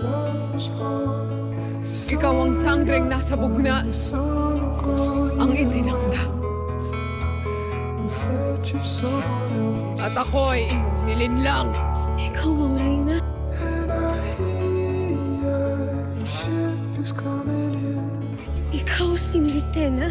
love was gone. Ikaw ang sangreng nasa bugna, ang else. At ako'y nilinlang. Ikaw ang reyna. Ikaw si Mitena.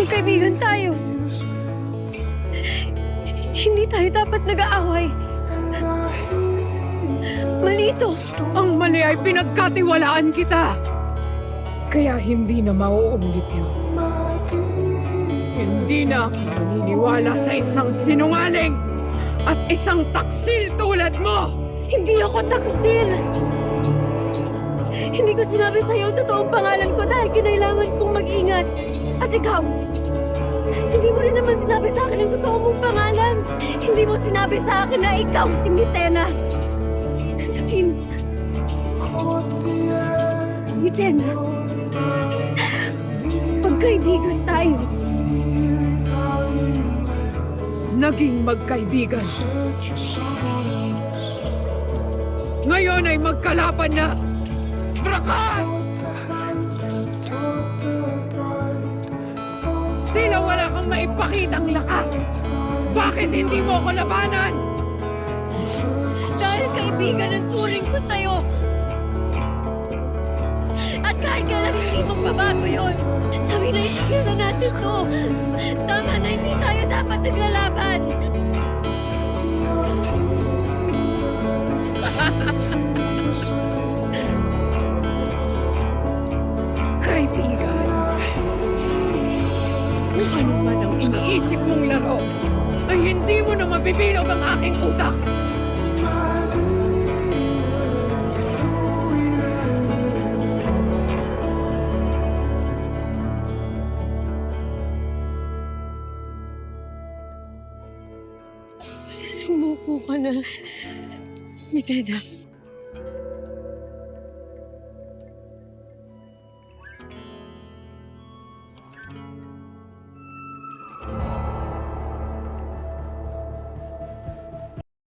Magkaibigan tayo. Hindi tayo dapat nag-aaway. And I hear Malito. Ang mali ay pinagkatiwalaan kita. Kaya hindi na mauulit yun. Hindi na ako maniniwala sa isang sinungaling at isang taksil tulad mo. Hindi ako taksil! Hindi ko sinabi sa'yo ang totoong pangalan ko dahil kinailangan kong mag-ingat. At ikaw, hindi mo rin naman sinabi sa akin ang totoo mong pangalan. Hindi mo sinabi sa akin na ikaw si Mitena. Sabihin, air. Mitena, pagkaibigan tayo. Naging magkaibigan. Ngayon ay magkalaban na. Both Tila wala kang maipakitang lakas. Bakit hindi mo ako labanan? Dahil kaibigan ang turing ko sa'yo. At kahit kailan hindi magbabago yun, sabi na itigil na natin to. Tama na hindi tayo dapat naglalaban. Iniisip mong laro, ay hindi mo na mabibilog ang aking utak. Sumuko ka na. Mitena,